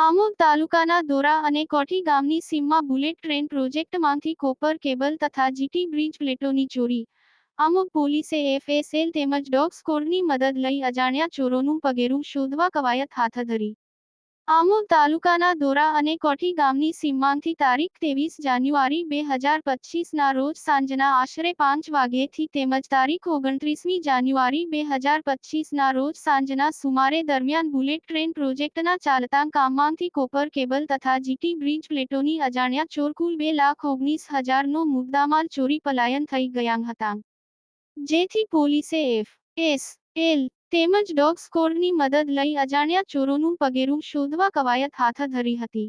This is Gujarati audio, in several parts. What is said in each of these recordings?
આમોદ તાલુકાના દોરા અને કોઠી ગામની સીમમાં બુલેટ ટ્રેન પ્રોજેક્ટમાંથી કોપર કેબલ તથા જીટી બ્રિજ પ્લેટોની ચોરી. આમોદ પોલીસે એફએસએલ તેમજ ડોગ સ્કોડની મદદ લઈ અજાણ્યા ચોરોનું પગેરું શોધવા કવાયત હાથ ધરી. આમોદ તાલુકાના દોરા અને કોઠી ગામની સીમાંથી તારીખ ત્રેવીસ જાન્યુઆરી બે હજાર પચીસના રોજ સાંજના આશરે પાંચ વાગ્યેથી તેમજ તારીખ ઓગણત્રીસમી જાન્યુઆરી બે હજાર પચીસના રોજ સાંજના સુમારે દરમિયાન બુલેટ ટ્રેન પ્રોજેક્ટના ચાલતા કામમાંથી કોપર કેબલ તથા જીટી બ્રિજ પ્લેટોની અજાણ્યા ચોર કુલ બે લાખ ઓગણીસ હજારનો મુદ્દામાલ ચોરી પલાયન થઈ ગયા હતા. જેથી પોલીસે એફ, એસ, એલ તેમજ ડોગ સ્કોડની મદદ લઈ અજાણ્યા ચોરોનું પગેરું શોધવા કવાયત હાથ ધરી હતી.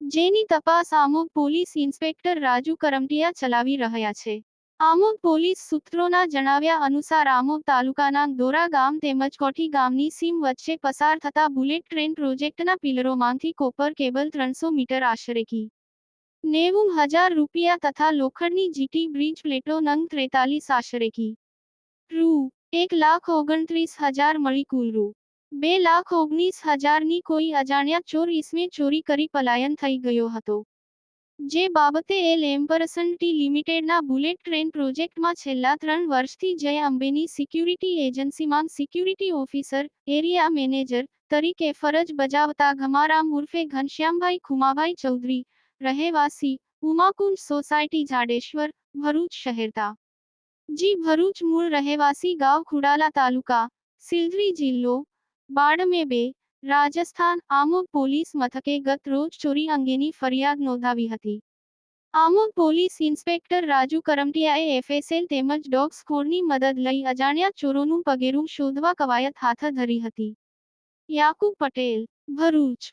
જેની તપાસ આમોદ પોલીસ ઇન્સ્પેક્ટર રાજુ કરમટિયા ચલાવી રહ્યા છે. આમોદ પોલીસ સૂત્રોના જણાવ્યા અનુસાર આમોદ તાલુકાના દોરા ગામ તેમજ કોઠી ગામની સીમ વચ્ચે પસાર થતા બુલેટ ટ્રેન પ્રોજેક્ટના પિલરોમાંથી કોપર કેબલ ત્રણસો મીટર આશરે કી નેવું હજાર રૂપિયા તથા લોખંડની જીટી બ્રિજ પ્લેટો નંગ ત્રેતાલીસ આશરે કી રૂ એક લાખ ઓગણત્રીસ હજાર મળી કુલ રૂ. બે લાખ ઓગણીસ હજારની કોઈ અજાણ્યા ચોર ઈસમે ચોરી કરી પલાયન થઈ ગયો હતો. જે બાબતે એલ એમ્પરસન ટી લિમિટેડના બુલેટ ટ્રેન પ્રોજેક્ટમાં છેલ્લા ત્રણ વર્ષથી જય અંબેની સિક્યુરિટી એજન્સીમાં સિક્યુરિટી ઓફિસર, એરિયા મેનેજર તરીકે ફરજ બજાવતા ઘમારામ ઉર્ફે ઘનશ્યામભાઈ ખુમાભાઈ ચૌધરી, રહેવાસી, ઉમાકુંજ સોસાયટી, જાડેશ્વર, ભરૂચ શહેરતા. જી, ભરૂચ મૂળ રહેવાસી ગાંવ ખુડાલા તાલુકા સિલધરી જિલ્લો, બાડમે બે, રાજસ્થાન આમોદ પોલીસ મથકે ગત રોજ ચોરી અંગેની ફરિયાદ નોંધાવી હતી. આમોદ પોલીસ ઇન્સ્પેક્ટર રાજુ કરમટિયાએ એફએસએલ તેમજ ડોગ સ્કોડની મદદ લઈ અજાણ્યા ચોરોનું પગેરું શોધવા કવાયત હાથ ધરી હતી. યાકુબ પટેલ, ભરૂચ.